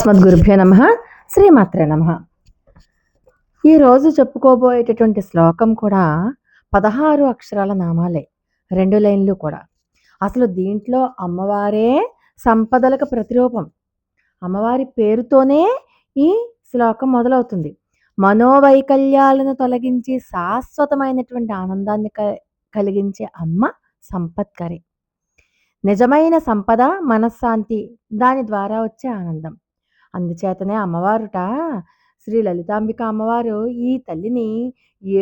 అస్మద్గురుభ్యో నమ. శ్రీమాత్రే నమ. ఈరోజు చెప్పుకోబోయేటటువంటి శ్లోకం కూడా పదహారు అక్షరాల నామాలే రెండు లైన్లు కూడా. అసలు దీంట్లో అమ్మవారే సంపదలకు ప్రతిరూపం. అమ్మవారి పేరుతోనే ఈ శ్లోకం మొదలవుతుంది. మనోవైకల్యాలను తొలగించి శాశ్వతమైనటువంటి ఆనందాన్ని క కలిగించే అమ్మ సంపత్కరి. నిజమైన సంపద మనశ్శాంతి దాని ద్వారా వచ్చే ఆనందం. అందుచేతనే అమ్మవారుట శ్రీ లలితాంబిక అమ్మవారు ఈ తల్లిని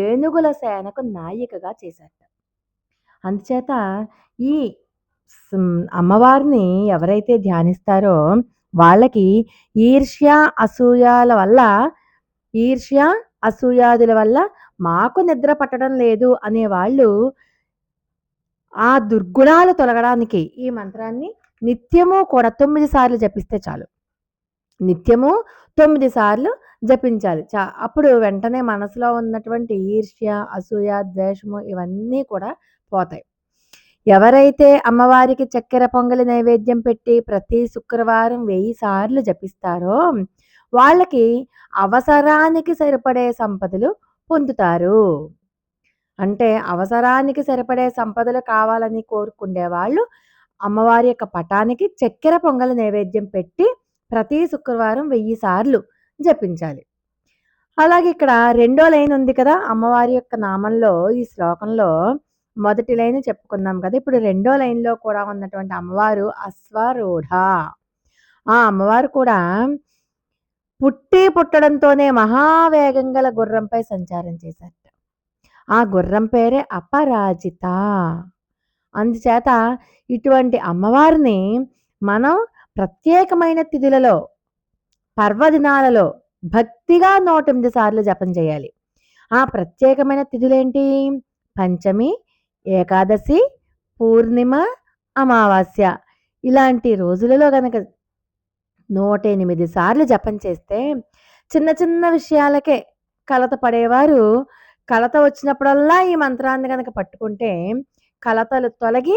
ఏనుగుల సేనకు నాయికగా చేశారట. అందుచేత ఈ అమ్మవారిని ఎవరైతే ధ్యానిస్తారో వాళ్ళకి ఈర్ష్య అసూయాల వల్ల ఈర్ష్య అసూయాదుల వల్ల మాకు నిద్ర పట్టడం లేదు అనే వాళ్ళు ఆ దుర్గుణాలు తొలగడానికి ఈ మంత్రాన్ని నిత్యము కూడా తొమ్మిది సార్లు జపిస్తే చాలు. నిత్యము తొమ్మిది సార్లు జపించాలి. చా అప్పుడు వెంటనే మనసులో ఉన్నటువంటి ఈర్ష్య అసూయ ద్వేషము ఇవన్నీ కూడా పోతాయి. ఎవరైతే అమ్మవారికి చక్కెర పొంగలి నైవేద్యం పెట్టి ప్రతి శుక్రవారం వెయ్యి సార్లు జపిస్తారో వాళ్ళకి అవసరానికి సరిపడే సంపదలు పొందుతారు. అంటే అవసరానికి సరిపడే సంపదలు కావాలని కోరుకునే వాళ్ళు అమ్మవారి యొక్క పటానికి చక్కెర పొంగలి నైవేద్యం పెట్టి ప్రతి శుక్రవారం వెయ్యి సార్లు జపించాలి. అలాగే ఇక్కడ రెండో లైన్ ఉంది కదా అమ్మవారి యొక్క నామంలో ఈ శ్లోకంలో మొదటి లైన్ చెప్పుకున్నాం కదా. ఇప్పుడు రెండో లైన్లో కూడా ఉన్నటువంటి అమ్మవారు అశ్వరూఢ. ఆ అమ్మవారు కూడా పుట్టి పుట్టడంతోనే మహావేగం గల గుర్రంపై సంచారం చేశారట. ఆ గుర్రం పేరే అపరాజిత. అందుచేత ఇటువంటి అమ్మవారిని మనం ప్రత్యేకమైన తిథులలో పర్వదినాలలో భక్తిగా నూటెనిమిది సార్లు జపం చేయాలి. ఆ ప్రత్యేకమైన తిథులేంటి? పంచమి ఏకాదశి పూర్ణిమ అమావాస్య. ఇలాంటి రోజులలో కనుక నూట ఎనిమిది సార్లు జపం చేస్తే చిన్న చిన్న విషయాలకే కలత పడేవారు. కలత వచ్చినప్పుడల్లా ఈ మంత్రాన్ని కనుక పట్టుకుంటే కలతలు తొలగి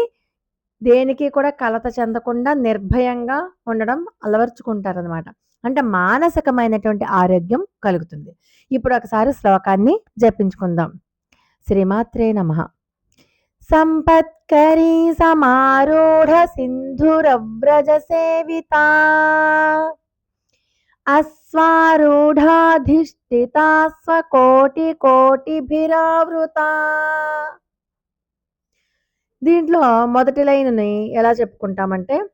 దేనికి కూడా కలత చెందకుండా నిర్భయంగా ఉండడం అలవర్చుకుంటారనమాట అంటే మానసికమైనటువంటి ఆరోగ్యం కలుగుతుంది. ఇప్పుడు ఒకసారి శ్లోకాన్ని జపించుకుందాం. శ్రీమాత్రే నమ. సంపత్కరీ సమారూఢ సింధురవ్రజ సేవిత అస్వారూఢాధిష్ఠిత స్వకోటి కోటిభిరావృత దీంట్లో మొదటి లైన్ని ఎలా చెప్పుకుంటామంటే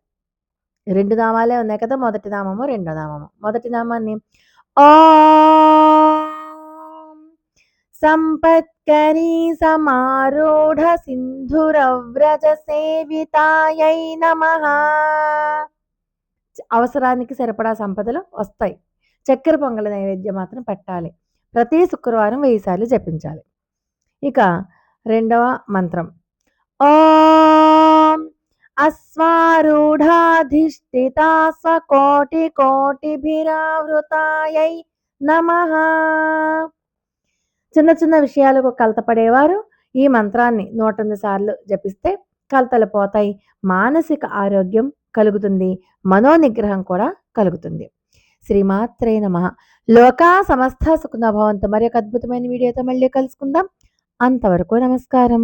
రెండు నామాలే ఉన్నాయి కదా మొదటి నామము రెండో నామము. మొదటి నామాన్ని ఓం సంపత్కరీ సమారూఢ సింధురవ్రజ సేవితాయై నమ. అవసరానికి సరిపడా సంపదలు వస్తాయి. చక్కెర పొంగల నైవేద్యం మాత్రం పెట్టాలి. ప్రతి శుక్రవారం వెయ్యి సార్లు జపించాలి. ఇక రెండవ మంత్రం. ఓం అశ్వారూఢాధిష్ఠితా స్వకోటి కోటిభిరావృతాయై నమః. చిన్న చిన్న విషయాలకు కలతపడేవారు ఈ మంత్రాన్ని నూట సార్లు జపిస్తే కలతలు పోతాయి మానసిక ఆరోగ్యం కలుగుతుంది మనోనిగ్రహం కూడా కలుగుతుంది. శ్రీమాత్రే నమ. లోకా సమస్త సుఖనభవంతు మరి ఒక అద్భుతమైన వీడియోతో మళ్ళీ కలుసుకుందాం. అంతవరకు నమస్కారం.